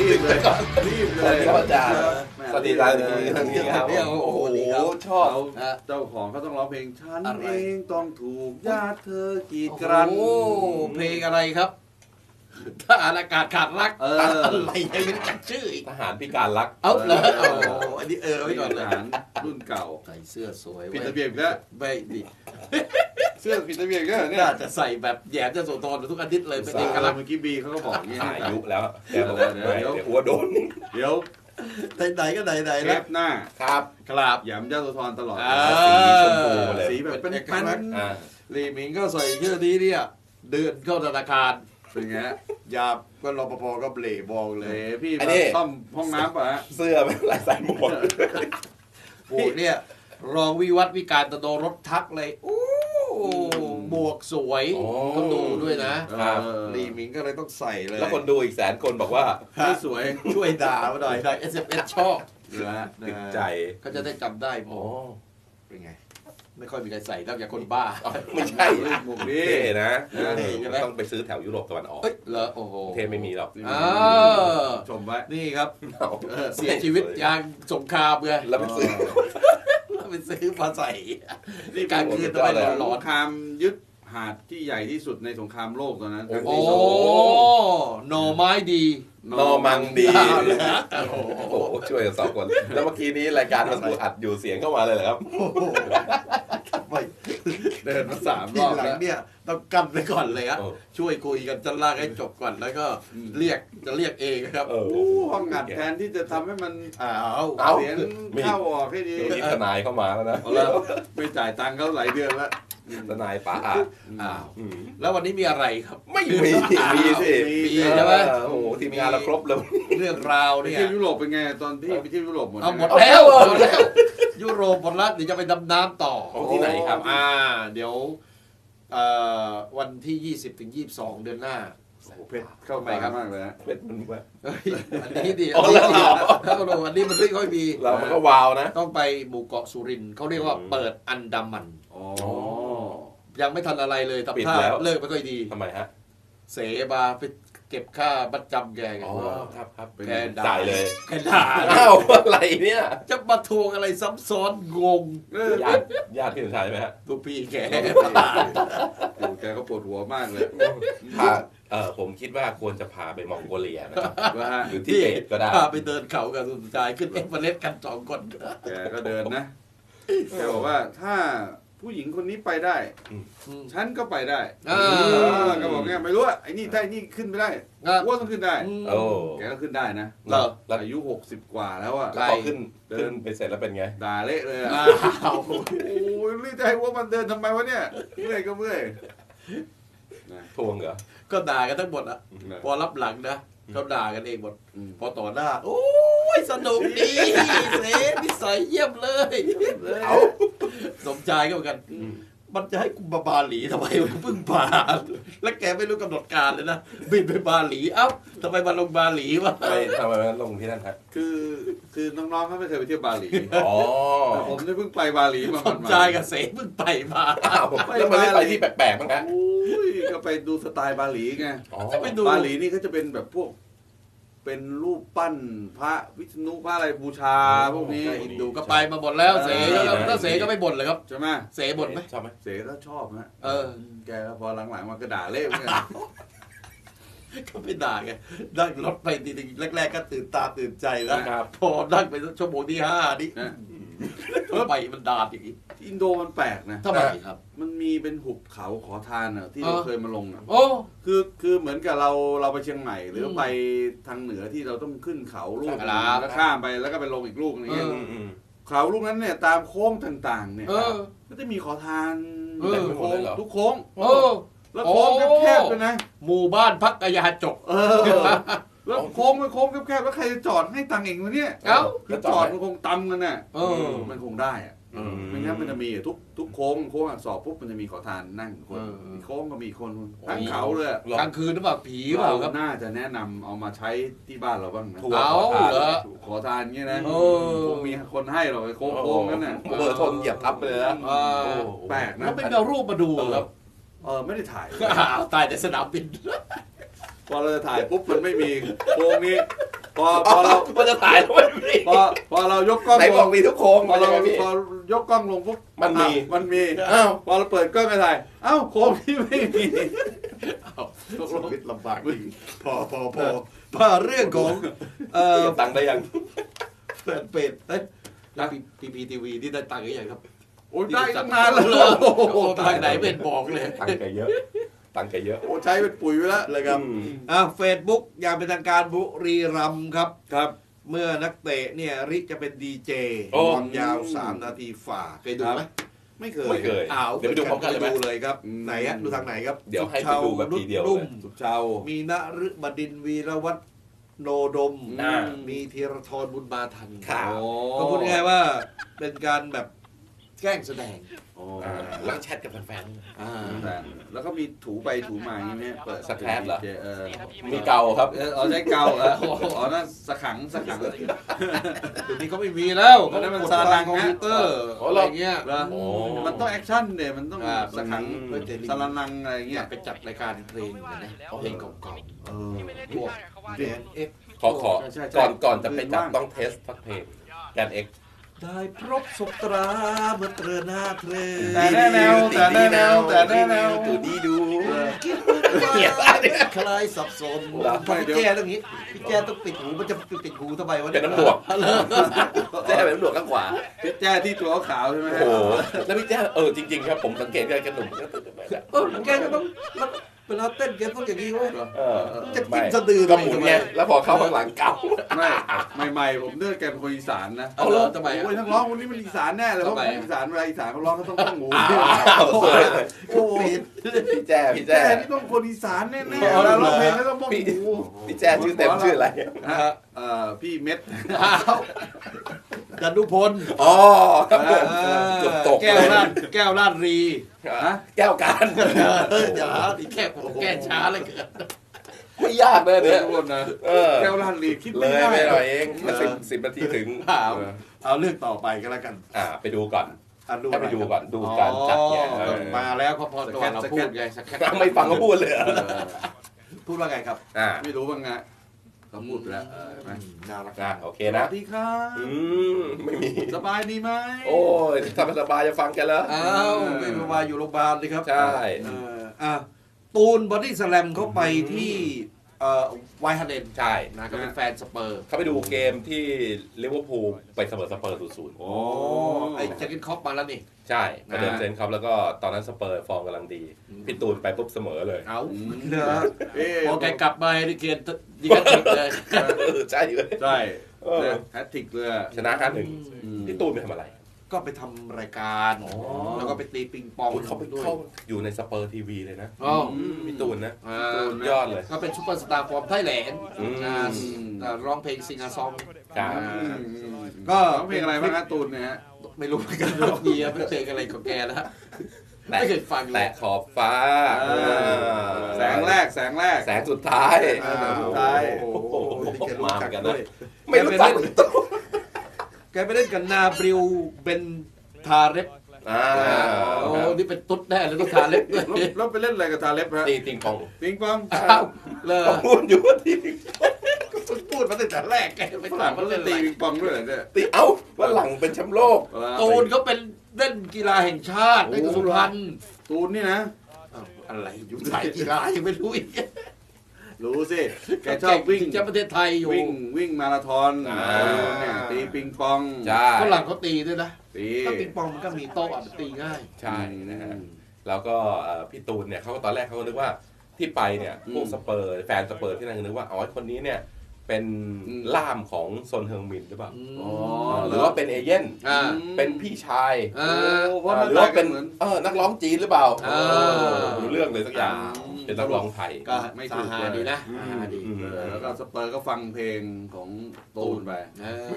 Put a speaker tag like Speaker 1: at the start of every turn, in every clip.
Speaker 1: รีบเลยรีบเลย
Speaker 2: ครับอาจารย์
Speaker 1: แหม่
Speaker 2: สวัสดีอาจารย์อีกที
Speaker 1: สวัสดีครับ
Speaker 2: เนี่ยโอ้โหชอบ
Speaker 1: เขา
Speaker 3: ฮะ
Speaker 1: เจ้าของเขาต้องร้องเพลงฉัน
Speaker 3: อะไร
Speaker 1: เองต้องถูกญาติเธอกีดกัน
Speaker 3: โอ้โหเพลงอะไรครับ ถ้าอากาศขาดรัก
Speaker 1: เออ
Speaker 3: อะไรยังไม่รู้จักชื่ออีก
Speaker 2: ทหารพิการรัก
Speaker 3: เอาเลย
Speaker 1: เอ
Speaker 3: โอ้
Speaker 1: อ
Speaker 3: โหอันนี้เออไว้ก่อนเลย
Speaker 1: ทหารรุ่นเก่า
Speaker 3: ใส่เสื้อสวย
Speaker 1: ผิด
Speaker 3: เว้ย
Speaker 1: ระเบียบอีกแล้ว
Speaker 3: ไม่ดิ
Speaker 1: เสื้อผิดระเบียบอีก็เนี่ย
Speaker 3: น่าจะใส่แบบแหยมจะโสธรทุกอาทิตย์เลยเป็นเอกลักษณ์
Speaker 1: เมื่อกี้บีเขาก็บอกอย่างนี้
Speaker 2: อา
Speaker 1: นะ
Speaker 2: ยุแล้วแกบอกว่า
Speaker 1: เดี๋
Speaker 2: ไม่
Speaker 1: ยว
Speaker 2: เดี๋ยวอ้วโดน
Speaker 1: เดี๋ยว
Speaker 3: ไหนๆก็ไหนๆ
Speaker 1: เท
Speaker 3: แล้ว
Speaker 1: ปหน้า
Speaker 2: ครับ
Speaker 3: ครับ
Speaker 1: หยำยาโสธรตลอด
Speaker 3: อ่า
Speaker 2: สีชมพูมาเลย
Speaker 1: สีแบบเป็น
Speaker 3: เป็นเอก
Speaker 1: แป้น
Speaker 3: ลักษณ์
Speaker 2: อ่า
Speaker 3: ลีหมิงก็ใส่เสื้อนี้เนี่ย เดินเข้าธนาคาร
Speaker 1: เป็นไงฮะ
Speaker 3: ยามก็รปภก็เบลมองเล
Speaker 1: เลย
Speaker 3: ย
Speaker 1: พี่
Speaker 2: อัน
Speaker 1: มา
Speaker 2: นี้
Speaker 1: ซ่อมห้องน้ำป่ะฮะ
Speaker 2: เสื้อเป็นลายใส่หมวก
Speaker 3: โอ้เนี่ย รองวิวัฒน์วิการตะโดรถทักเลยโอ้หมวกสวย
Speaker 2: โอ้
Speaker 3: ก็ดูด้วยนะ
Speaker 2: ครับ
Speaker 1: เออ
Speaker 3: ลีหมิงก็เลยต้องใส่เลย
Speaker 2: แล้วคนดูอีกแสนคนบอกว่า
Speaker 1: ไม่สวย
Speaker 3: ช่วยด่ามาหน่อยทาง SMS ชอบ
Speaker 1: นะฮะ
Speaker 2: ติดใจ
Speaker 3: เขาจะได้จำได้ผ
Speaker 2: โอ้
Speaker 3: มเป็นไง ไม่ค่อยมีใครใส่นอกจากคนบ้า
Speaker 2: ไม่ใช่
Speaker 1: หมวกนี้
Speaker 2: เท่นะ
Speaker 3: เท่ใช่ไหม
Speaker 2: ต้องไปซื้อแถวยุโรปตะวันออก
Speaker 3: เอ้ยเหรอโอ้โห
Speaker 2: เท่ไม่มีหรอก
Speaker 3: อ้าว
Speaker 1: ชมไว้
Speaker 3: นี่ครับ
Speaker 2: เอา
Speaker 3: เสียชีวิตยางสงครามไง
Speaker 2: แล้วไปซื้อ
Speaker 3: แล้วไปซื้อมาใส่นี่กลารคืนทำไม
Speaker 2: โอ้โห
Speaker 3: ร้
Speaker 1: ส
Speaker 3: อน
Speaker 1: งครามยึดหาดที่ใหญ่ที่สุดในสงครามโลกตอนนั้น
Speaker 2: โอ้
Speaker 3: ๆ
Speaker 2: โห
Speaker 3: โอ้หน่อไม้ดี
Speaker 2: นอมังดี
Speaker 3: อ้าวเหรอโอ้ โห
Speaker 2: โอ้โหช่วยกันสองคน แล้วเมื่อกี้นี้รายการมันอัดอยู่เสียงเข้ามาเลยเหรอครับ
Speaker 3: ไม่
Speaker 1: เดินมาสามร
Speaker 3: ที
Speaker 1: อบ
Speaker 3: หลัง
Speaker 1: แล้ว
Speaker 3: เนี่ยต้องกันไปก่อนเลยฮะ
Speaker 2: เออ
Speaker 3: ช่วยคุยกันจะลากให้จบก่อนแล้วก็เรียกจะเรียกเองครับ
Speaker 2: เออ
Speaker 1: โอ้ห้องอัดแทนที่จะทำให้มัน
Speaker 3: อ้าว
Speaker 2: เอา
Speaker 1: เสียงเข้าออกให้ดี
Speaker 2: เดี๋ยวนี้ทนายเข้ามาแล้วนะ
Speaker 1: เอาละไม่จ่ายตังค์เขาหลายเดือนแล้ว
Speaker 2: ทนายป๋าอาจ
Speaker 3: อ้าว
Speaker 2: อืม
Speaker 3: แล้ววันนี้มีอะไรครับ
Speaker 2: ไม่มี มีสิ
Speaker 3: มีใช่ไหม
Speaker 2: เออโอ้โหทีมงานเราครบเลย
Speaker 3: เรื่องราว
Speaker 1: ไป
Speaker 3: เนี่ย
Speaker 1: เที่ยวยุโรปเป็นไงตอนที่ไปเที่ยวยุโรปหมด
Speaker 3: เอาหมด
Speaker 1: ยังไง
Speaker 3: แล้วหมดแล้วยุโรปหมดแล้วเดี๋ยวจะไปดำน้ำต่อ
Speaker 2: โอ้ที่ไหนครับ
Speaker 3: อ่า เดี๋ยวเอ่อวันที่ 20ถึง22 เดือนหน้า
Speaker 1: โอ้โหเพชรเข้าไปมากเลยฮะ
Speaker 2: เป็นมันแบบ
Speaker 3: เฮ้ยอันนี้ดี
Speaker 2: อ๋อแล้วเหรอ
Speaker 3: ถ้าเราอันนี้มันไม่ค่อยมี
Speaker 2: เรามันก็วาวนะ
Speaker 3: ต้องไปหมู่เกาะสุรินทร์เขาเรียกว่า
Speaker 2: อืม
Speaker 3: เปิดอันดามัน
Speaker 1: อ๋อ
Speaker 3: ยังไม่ทันอะไรเลย
Speaker 2: ปิด
Speaker 3: ทำท่า
Speaker 2: แล้ว
Speaker 3: เลิกไม่ค่อยดี
Speaker 2: ทำไมฮะ
Speaker 3: เสบาไปเก็บค่าบัตรจำแกไง
Speaker 2: อ๋อครับครับ
Speaker 1: เป็น
Speaker 3: แกด่า
Speaker 2: จ่ายเลย
Speaker 3: แกด่า
Speaker 2: อ้าวอะไรเนี่ย
Speaker 3: จะมาทวงอะไรซับซ้อนงง
Speaker 1: เออ
Speaker 2: ญาติญาติพี่สมชายใช่ไหมฮะ
Speaker 3: ทุกพี่แก
Speaker 1: โอ้แกก็ปวดหัวมากเลย
Speaker 2: พาเออผมคิดว่าควรจะพาไปมองโกเลียนะครับ
Speaker 1: ว่าฮะ
Speaker 2: หรือทิเบตก็ได้
Speaker 3: พาไปเดินเขากับสุนทรายขึ้นเอเวอเรสต์กันสองคน
Speaker 1: แกก็เดินนะแกบอกว่าถ้า ผู้หญิงคนนี้ไปได้ฉันก็ไปได้
Speaker 3: อ่า
Speaker 1: เออก็บอกไงไม่รู้อะไอ้นี่ได้นี่ขึ้นไม่ได้
Speaker 3: อะ
Speaker 1: ว่าต้องขึ้นได้
Speaker 2: โอ้
Speaker 1: แกก็ขึ้นได้นะ
Speaker 3: เหรอ
Speaker 2: แล้ว
Speaker 1: อายุหกสิบกว่าแล้วอะ
Speaker 2: แล้วพอขึ้นขึ้นไปเสร็จแล้วเป็นไง
Speaker 1: ด่าเละเลยอะ
Speaker 3: อ้าว
Speaker 1: โอ้ยรีบจะให้ว่ามันเดินทำไมวะเนี่ยเมื่อยก็เมื่อยนะ
Speaker 2: ทวงเหรอ
Speaker 3: ก็ด่ากันทั้งหมดอะ
Speaker 1: นะ
Speaker 3: พอรับหลังนะเขาด่ากันเองหมด
Speaker 1: อืม
Speaker 3: พอต่อหน้า โอ้ยสนุกดีเสนิสัยเยี่ยมเลย
Speaker 2: เอา
Speaker 3: สมชายก็เหมือนกัน
Speaker 1: อืม
Speaker 3: มันจะให้กูมาบาหลีทำไมเพิ่งมาแล้วแกไม่รู้กำหนดการเลยนะบินไปบาหลีเอ้าทำไมมาลงบาหลีวะ
Speaker 2: ทำไมทำไมมันลงที่นั่นครับ
Speaker 1: คือคือน้องๆเขาไม่เคยไปเที่ยวบาหลี
Speaker 2: อ๋อ
Speaker 1: แต่ผมได้เพิ่งไปบาหลีมา
Speaker 3: สมชายกับเสเพิ่งไปมา
Speaker 2: อ้าวแล้วมันไม่ไปที่แปลกๆบ้างฮะ
Speaker 1: โอ้ยก็ไปดูสไตล์บาหลีไง
Speaker 2: อ๋อ
Speaker 3: จะไปดู
Speaker 1: บาหลีนี่เขาจะเป็นแบบพวก เป็นรูปปั้นพระวิษณุพระอะไรบูชาพวกนี้
Speaker 3: อินดูก็ไปมาหมดแล้วเสก็ถ้าเสก็ไม่บ่นเลยครับ
Speaker 1: ใช่ไหม
Speaker 3: เสบ่นไหม
Speaker 2: ชอบไหม
Speaker 1: เสก็ชอบฮะ
Speaker 3: เออ
Speaker 1: แกก็พอหลังๆมันก็ด่าเละเหมือนกัน
Speaker 3: ก็ไม่ด่าไงนั่งรถไปทีนึงแรก ๆ ก็ตื่นตาตื่นใจแล้ว
Speaker 2: ครับ
Speaker 3: พอนั่งไปชั่วโมงที่ห้านี่
Speaker 1: นะ
Speaker 3: ทำไมมันด่าอย่างนี้
Speaker 1: อินโดมันแปลกนะ
Speaker 3: ทำไมครับ
Speaker 1: มันมีเป็นหุบเขาขอทานอะที่เรา
Speaker 3: เออ
Speaker 1: เคยมาลงอะ
Speaker 3: โอ้
Speaker 1: คือคือเหมือนกับเราเราไปเชียงใหม่ หรืออ
Speaker 3: ม
Speaker 1: ไปทางเหนือที่เราต้องขึ้นเขาลูกหนึ่ง
Speaker 3: ครับ
Speaker 1: แล้วข้ามไปแล้วก็ไปลงอีกลูกนึงอย่างเงี้ย
Speaker 3: เอ
Speaker 2: อืมอืม
Speaker 1: เขาลูกนั้นเนี่ยตามโค้งต่าง ๆ เนี่ย
Speaker 3: เออ
Speaker 1: ก็จะมีขอทาน
Speaker 3: เออ
Speaker 1: โค้งทุกโค้ง
Speaker 3: โอ้
Speaker 1: แล้วโค้ง
Speaker 3: โอ้
Speaker 1: แคบๆด้วยนะ
Speaker 3: หมู่บ้านพักกายาจก
Speaker 1: เออ แล้วโค้งไปโค้งแคบๆแล้วใครจะจอดให้ตังค์เองวะเนี่ย
Speaker 3: เอ้า
Speaker 1: คือจอดมันคงตำกันน่ะ
Speaker 3: เออ
Speaker 1: มันคงได้อะ
Speaker 3: อืม
Speaker 1: ไม่งั้นมันจะมีทุกทุกโค้งโค้งอักษรปุ๊บมันจะมีขอทานนั่งคน
Speaker 3: เออ
Speaker 1: มีโค้งก็มีคนทั้งเขาเลย
Speaker 2: หรอ
Speaker 3: กลางคืนหรือเปล่าผีหรือเปล่าครับ
Speaker 1: น่าจะแนะนำเอามาใช้ที่บ้านเราบ้างนะ
Speaker 2: ถูก
Speaker 3: เอาเหรอ
Speaker 1: ขอทานเงี้ยนะ
Speaker 3: โอ้
Speaker 1: คงมีคนให้หรอกไอ้โค้งโค้งนั่นน่ะ
Speaker 2: เบอร์ทนเหยียบทับไปเลยนะ
Speaker 3: อ่า
Speaker 2: โอ้
Speaker 1: แปลกนะ
Speaker 3: แล้วไม่เอารูปมาดูครับ
Speaker 1: เออไม่ได้ถ่าย
Speaker 3: อ้าวตายแต่สนามบิน
Speaker 1: พอเราจะถ่ายปุ๊บมันไม่มีโค้งนี้ พอพอเรา
Speaker 2: มันจะตายแล้วมันมี
Speaker 1: พอพอเรายกกล้อง
Speaker 2: ไหน
Speaker 1: ล
Speaker 2: บอก
Speaker 1: ง
Speaker 2: มีทุกโค้ง
Speaker 1: พอ
Speaker 2: มันยั
Speaker 1: เรา
Speaker 2: งไงพี่
Speaker 1: พอยกกล้องลงปุ๊บ
Speaker 2: มันมี
Speaker 1: อะมันมี
Speaker 2: อ้าว
Speaker 1: พอเราเปิดกล้องไปถ่ายเอ้าโค้งที่ไม่มี
Speaker 3: ตกลงลำบากจริงพอพอพอมาเรื่องของเอ่อ
Speaker 2: เก็บตังค์ได้ยัง
Speaker 3: แฟนเพจเอ้ยแล้วพีพีทีวีที่ได้ตังค์หรือยังครับ
Speaker 1: โอ้ยได้ตั้งนานแล้ว
Speaker 3: เหรอโอ้โหทางไหนเป็นบอกเลย
Speaker 2: ตังค์แกเยอะ ตังค์แกเยอะ
Speaker 1: โอ้ใช้เป็นปุ๋ยไปแล้ว
Speaker 3: เลยครับ
Speaker 2: อืม
Speaker 3: อ่าเฟซบุ๊กอย่างเป็นทางการบุรีรัมย์ครับ
Speaker 1: ครับ
Speaker 3: เมื่อนักเตะเนี่ยริจะเป็นดีเจ
Speaker 2: โอ้
Speaker 3: ความยาว 3 นาทีฝ่าเคยดูไหม
Speaker 1: ไม่เคย
Speaker 2: ไม่เคย
Speaker 3: อ้าว
Speaker 2: เดี๋ยวไปดูพร้อมกันเลยไหม
Speaker 3: ดูเลยครับ
Speaker 1: อืม
Speaker 3: ไหนฮะดูทางไหนครับ
Speaker 2: เดี๋ยวให้ไปดูแบบทีเดียวเลย
Speaker 3: รุ่ม
Speaker 1: สุขเชาว
Speaker 3: มีนฤบดินทร์วีรวัฒน์โนดม
Speaker 2: อ่า
Speaker 3: มีธีรทรบุญมาทัน
Speaker 2: ครับ
Speaker 1: โอ้
Speaker 3: ก็พูดง่ายๆว่าเป็นการแบบแกล้งแสดง
Speaker 1: โอ้
Speaker 2: อ่า แล้วแชทกับแฟน
Speaker 3: อ่า
Speaker 1: แต่แล้วก็มีถูไปถูมาอย่างนี้ไหมเปิด
Speaker 2: สแครปเหรอ
Speaker 1: เออ
Speaker 2: ๆมีเก่าครับ
Speaker 1: เออเอาใช้เกาเหรออ๋อนั่นสขังสขัง
Speaker 3: เดี๋ยวนี้เขาไม่มีแล้ว
Speaker 1: อันนั้นมัน
Speaker 3: กด
Speaker 1: ซาลัง
Speaker 3: คอม
Speaker 1: นะ
Speaker 3: พิวเตอร์
Speaker 2: อ๋อ
Speaker 3: อะ
Speaker 2: เหร
Speaker 3: ไร
Speaker 2: อ
Speaker 3: เงี้ย
Speaker 1: เหรอ
Speaker 2: โอ้
Speaker 1: มันต้องแอคชั่นเนี่ยมันต้อง
Speaker 3: ครับ
Speaker 1: สขัง
Speaker 3: เฮ้ยแต่ลิง
Speaker 1: สารนังอะไร
Speaker 3: อ
Speaker 1: เงี้
Speaker 3: ยายกไปจัดรายการเพลงเหมือนนะเพลงเก่า
Speaker 1: เออ
Speaker 3: ๆพวกเดนเอ็ก
Speaker 2: ขอขอ
Speaker 1: ใช่ใช่
Speaker 2: ก่อนก่อนจะไปจับ
Speaker 1: ว่าง
Speaker 2: ต้องเทสสักเพลงแกนเอ็ก
Speaker 3: ได้พบศพตราเมื่อเตรหน้าเทร
Speaker 1: แต่แน่แนวแต่แน่แนวแต่แน่แนว
Speaker 2: ดูดีดู
Speaker 3: คิด
Speaker 2: เกลียด
Speaker 3: ว่า
Speaker 2: อะไรเนี่ย
Speaker 3: คลายสับสน
Speaker 2: เหรอ
Speaker 3: พอพี่แจ้ต้องนี้พี่แจ้ต้องปิดหูมันจะปิดหูทำไมวะ
Speaker 2: เป็นน้ำหนวกแจ้เป็นน้ำหนวกข้างขวา
Speaker 1: พี่แจ้ที่ตัวขาวใช่ไหม
Speaker 2: โอ้
Speaker 1: ฮะ
Speaker 2: โหแล้วพี่แจ้เออจริงๆครับผมสังเกตการกระหนุ่ม
Speaker 3: เออแกก็ต้อง เวลาเต้นแกต้องอย่างนี้เว้ย
Speaker 2: เออ
Speaker 3: จะจิ้
Speaker 2: ไม่
Speaker 3: มสะดือ
Speaker 2: ก็หมุนไงแล้วพอเข้าข้างหลังเก่า
Speaker 1: ไม่ใหม่ๆผมเลือกแกเป็นคนอีสานนะ
Speaker 3: เอาเหรอทำไมอะ
Speaker 1: โอ้ยนักร้องคนนี้มันอีสานแน่เลยเพราะ
Speaker 3: ทำไม
Speaker 1: คนอีสานเวลาอีสานเขาร้องเขาต้องตั้งหู
Speaker 2: อ้าวสวยเลย
Speaker 1: โอ้โห
Speaker 2: พี่แจ้พี่
Speaker 1: แจ้
Speaker 2: แจ้
Speaker 1: นี่ต้องคนอีสานแน่ๆ
Speaker 3: เอา
Speaker 1: เว
Speaker 3: เหรอ
Speaker 1: ลาร้องเพลงเขาต้องบ้อง
Speaker 2: พี่
Speaker 1: หู
Speaker 2: พี่แจ้ชื่อเต็มชื่ออะไร
Speaker 1: ฮะเอ่อพี่เม็ด
Speaker 3: อ้าวดันุพล
Speaker 2: อ๋อครับผม
Speaker 3: เออ
Speaker 2: เกือบตก
Speaker 3: แก้ว
Speaker 2: เลย
Speaker 3: ลาดแก้วลาดรี
Speaker 1: ฮะ
Speaker 2: แก้วการ
Speaker 3: เอออย่าหาดิแก้ผมแก้ช้าเลยเกิน
Speaker 2: ไม่ยากเลย
Speaker 1: เดี๋
Speaker 2: เนี่ย
Speaker 1: วยทุกคนนะ
Speaker 2: เออ
Speaker 1: แก้วลานลีคิด
Speaker 2: เล
Speaker 1: ไม่
Speaker 2: ย
Speaker 1: ได้
Speaker 2: ไม่หน่อยเองมาสิบสิบนาทีถึง
Speaker 3: เอาเอาเรื่องต่อไปก็แล้วกัน
Speaker 2: อ่า ไปดูก่อน
Speaker 3: อะ
Speaker 2: ให้ไปดูก่อนดูการจัดเนี่ย
Speaker 3: อ๋อ
Speaker 2: เออ
Speaker 3: มาแล้วเขาพอก่อนเราพูดไงสักแค่
Speaker 2: ไม่ฟังเขาพูดเลยเหรอ
Speaker 1: เออ
Speaker 3: พูดว่าไงครับ
Speaker 2: อ่า
Speaker 1: ไม่รู้บ้างไง เขาพูดไปแล้วเออเห็นไหม
Speaker 3: น่ารัก
Speaker 2: อ่าโอเค
Speaker 1: ส
Speaker 2: นะ
Speaker 1: วัสดีครับ
Speaker 2: อืมไม่มี
Speaker 1: สบายดีไหม
Speaker 2: โอ้ยสบายสบายจะฟังกันแล้ว
Speaker 3: อ้าวไม่มาอยู่โรงพยาบาลเลยครับ
Speaker 2: ใช่
Speaker 3: เอออะตูนบอดี้สแลมเขาไปที่ เอ่อไวท์ฮันเดน
Speaker 2: ใช่
Speaker 3: นะก็เป็นแฟนสเปอร์
Speaker 2: เขาไปดูเกมที่ลิเวอร์พูลไปเสมอสเปอร์ศูนย์
Speaker 1: โอ้
Speaker 3: ไอ้แจ็คเก็ตคอปมาแล้วนี่
Speaker 2: ใช่ไปเดิน
Speaker 3: อ่า
Speaker 2: เซนครับแล้วก็ตอนนั้นสเปอร์ฟอร์มกำลังดีพี่ตูนไปปุ๊บเสมอเลย
Speaker 3: เอา
Speaker 1: อืม
Speaker 3: เนอะ
Speaker 1: เอ๊ะ
Speaker 3: พอแกกลับมาดิเกียนยิงกันติดเลย
Speaker 2: เออใช่เลย
Speaker 1: ใช่
Speaker 2: เออ
Speaker 1: แฮตทริกเลยอะ
Speaker 2: ชนะห้าหนึ่ง
Speaker 1: อืม
Speaker 2: พี่ตูนไปทำอะไร
Speaker 3: ก็ไปทำรายการ
Speaker 2: อ๋อ
Speaker 3: แล้วก็ไปตีปิงปอง
Speaker 2: โอ้ยเขาไป
Speaker 3: ด้วย
Speaker 2: เข้าอยู่ในสเปอร์ทีวีเลยนะ
Speaker 3: อ๋อ
Speaker 2: พี่ตูนนะ
Speaker 3: อ่า
Speaker 1: ตูนนะ
Speaker 2: ยอดเลย
Speaker 3: ก็เป็นซุปเปอร์สตาร์ฟอร์มไทยแลนด์
Speaker 2: อืม
Speaker 3: อ่าอ่าร้องเพลงซิงอาซอง
Speaker 2: ครับ
Speaker 3: อ่า
Speaker 1: ก็
Speaker 3: ก็
Speaker 1: ร้องเพลงอะไรบ้างฮะตูนเนี่ยฮะ
Speaker 3: ไม่รู้เหมือนกันว่ามีเป็นเพลงอะไรของแกนะฮะไม่เคยฟังเลย
Speaker 2: แตะขอบฟ้า
Speaker 1: เออแสงแรกแสงแรก
Speaker 2: แสงสุดท้าย
Speaker 1: อ่าแสงสุดท้าย
Speaker 3: โอ้โหนี่แกรู้
Speaker 2: มาเห
Speaker 3: จั
Speaker 2: มื
Speaker 3: ก
Speaker 2: อนกัน
Speaker 3: ด้
Speaker 2: นะ
Speaker 3: วย
Speaker 2: ไม่รู้จัก
Speaker 3: แกไปเล่นกับนาบริวเบนทาเร็บ
Speaker 2: อ่า
Speaker 3: โอ้นี่เป็นตุ๊ดแน่เลยต้องทาเล็บด้วย
Speaker 1: แล้วแล้วไปเล่นอะไรกับทาเล็บฮะ
Speaker 2: ตีติงปอง
Speaker 1: ปิงปอง
Speaker 3: อ้าวเลย
Speaker 2: เขาพูดอยู่ว่าตี
Speaker 3: พูดมาตั้งแต่แรกแกไป
Speaker 1: ฝ
Speaker 3: ถา
Speaker 1: รั่
Speaker 3: ม
Speaker 1: ง
Speaker 3: เขา
Speaker 1: เขา
Speaker 3: เล่
Speaker 1: เล่
Speaker 3: น
Speaker 1: น
Speaker 3: อะไร
Speaker 1: ตีปิงปองด้วยเหรอเนี่ย
Speaker 2: ตีเอ้าว่าหลังเป็นแชมป์โลก
Speaker 1: เวลา
Speaker 3: ตูนเขาเป็นเล่นกีฬาแห่งชาติในกระทรวงพันธ์
Speaker 1: ตูนนี่นะ
Speaker 3: อ้าวอะไรอยู่สายกีฬายังไม่รู้อีก
Speaker 1: รู้สิแกชอบวิ่ง
Speaker 3: ถึงจะประเทศไทยอยู่
Speaker 1: วิ่งวิ่งมาราธอน
Speaker 2: อ่า
Speaker 1: เนี่ยตีปิงปอง
Speaker 2: ใช่
Speaker 3: ฝรั่งเขาตีด้วยนะ
Speaker 1: ตี
Speaker 3: ถ้าปิงปองมันก็มีโต๊ะอะมันตีง่าย
Speaker 2: ใช่นะฮะ แล้วก็เอ่อพี่ตูนเนี่ยเขาก็ตอนแรกเขาก็นึกว่าที่ไปเนี่ยพวกสเปอร์แฟนสเปอร์ที่นั่นก็นึกว่าอ๋อไอ้คนนี้เนี่ย เป็นล่ามของซนเฮิงมินหรือเปล่า
Speaker 1: อ๋อ
Speaker 2: หรือว่าเป็นเอเย่น
Speaker 3: อ่า
Speaker 2: เป็นพี่ชาย
Speaker 3: อ่า
Speaker 1: โอ้เพราะห
Speaker 2: ห
Speaker 1: น้า
Speaker 2: รือ
Speaker 1: ตา
Speaker 2: ว่า
Speaker 1: กั
Speaker 2: เป็นน
Speaker 1: เหมือน
Speaker 2: เออนักร้องจีนหรือเปล่า
Speaker 3: อ่า
Speaker 2: รู้เรื่องเลยสักอย่าง
Speaker 1: อ่า
Speaker 2: เป็นนักร้องไทย
Speaker 3: ก็
Speaker 1: ไม่
Speaker 3: สา
Speaker 1: ถูก
Speaker 3: หา
Speaker 1: เลย
Speaker 3: ดีนะ
Speaker 1: อืม
Speaker 3: สาหาดี
Speaker 2: อืม
Speaker 1: เออแล้วก็สเปอร์ก็ฟังเพลงของตูนไป
Speaker 3: เออ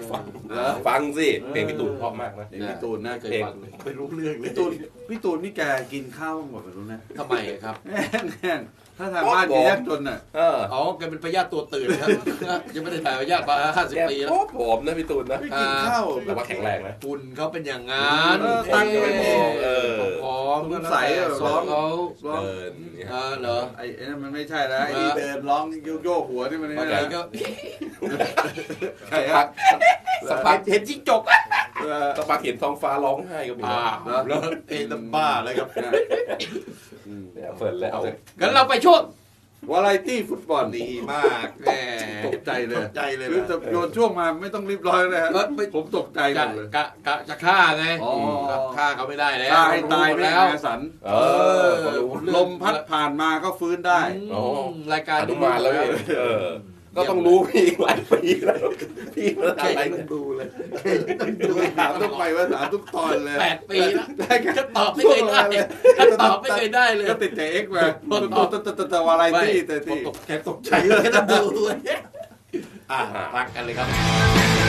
Speaker 1: เหรอ
Speaker 2: ฟังสิเพลงพี่ตูนเพราะมากนะ
Speaker 1: เพลงพี่ตูนนะ
Speaker 3: เคยฟังเลย
Speaker 1: ไม่รู้เรื่องเลยพี่ตูนพี่ตูนนี่แกกินข้าวหมดไปรู้นะ
Speaker 3: ทำไมครับ
Speaker 1: แน่นแน่น ถ้าทางบ้านแกยากจนน่ะ
Speaker 2: เออ
Speaker 3: อ๋อแกเป็นพยาธิตัวตื่นครับ ยังไม่ได้ถ่ายพยาธิมาห้าสิบ
Speaker 2: แก
Speaker 3: ปีแล้ว
Speaker 2: โอ้ผอมนะพี่ตูนนะ
Speaker 1: ไม่กินข้าว
Speaker 2: แต่ว่าแข็งแรงนะ
Speaker 3: คุณเขาเป็นอย่างงั้น
Speaker 1: เออตั้งก็ไม่พอ
Speaker 2: เออ
Speaker 3: พร้อม
Speaker 1: สงสัยอะ
Speaker 3: ซ้อมเขา
Speaker 1: ร้อง
Speaker 2: เดินเนี่ย
Speaker 3: เออเหรอ
Speaker 1: ไอ้ไอ้นั่นมันไม่ใช่แล้วไอ้ที่เดินร้องโยกโยกหัวนี่มันนี่
Speaker 3: บางที
Speaker 1: นะ
Speaker 3: ก็
Speaker 1: ใช่
Speaker 2: สัก
Speaker 1: ฮะ
Speaker 2: พักสักพัก
Speaker 3: เห็นจิ้งจก
Speaker 1: เออ
Speaker 2: สักพักเห็นท้องฟ้าร้องไห้ก็มี
Speaker 3: อ่า
Speaker 2: นะ
Speaker 3: แล้วเอ็นบ้าเลยครับ
Speaker 1: อืม
Speaker 2: เนี่ยเฟิร์นแล้ว
Speaker 3: งั้นเราไปช่วง
Speaker 1: วาไรตี้ฟุตบอล
Speaker 3: ดีมากแหม
Speaker 1: ตกใจเลย
Speaker 3: ตกใจเลย
Speaker 1: คือ
Speaker 3: นะ
Speaker 1: จะโยนช่วงมาไม่ต้องรีบร้อยเลยฮะ
Speaker 3: เออไม่
Speaker 1: ผมตกใจหม
Speaker 3: กะ
Speaker 1: ดเลย
Speaker 3: กะกะจะฆ่าไง
Speaker 1: อ๋อ
Speaker 3: ฆ่าเขาไม่ได้แล้ว
Speaker 1: ตายตาย
Speaker 3: รู้หมด
Speaker 1: ไม่
Speaker 3: แล้ว
Speaker 1: แอสัน
Speaker 2: เออเขารู้
Speaker 1: ลมพัดผ่านมาก็ฟื้นได้
Speaker 3: อืมรายการ
Speaker 2: อนุมานแล้วพี่เออ ก็ต้องรู้พี่หลายปีแล้วพี่มัน
Speaker 3: แค่
Speaker 2: อะไร
Speaker 3: ต้องดูเลย
Speaker 1: ดูถามต้องไปว่าถามทุกตอนเลย
Speaker 3: แปดปีแล้ว
Speaker 1: ได้กัน
Speaker 3: จะตอบไม่เคยได้จะตอบไม่เคยได้เลย
Speaker 1: ก็ติดใจเอ็กซ์มา
Speaker 3: พอต
Speaker 1: ตั
Speaker 3: อ
Speaker 1: ว
Speaker 3: บ
Speaker 1: ตัวตัวตัววาไรตี้แต่ที่
Speaker 3: ตกแกตกใจเลยก็ต้องดูอะพักกันเลยครับ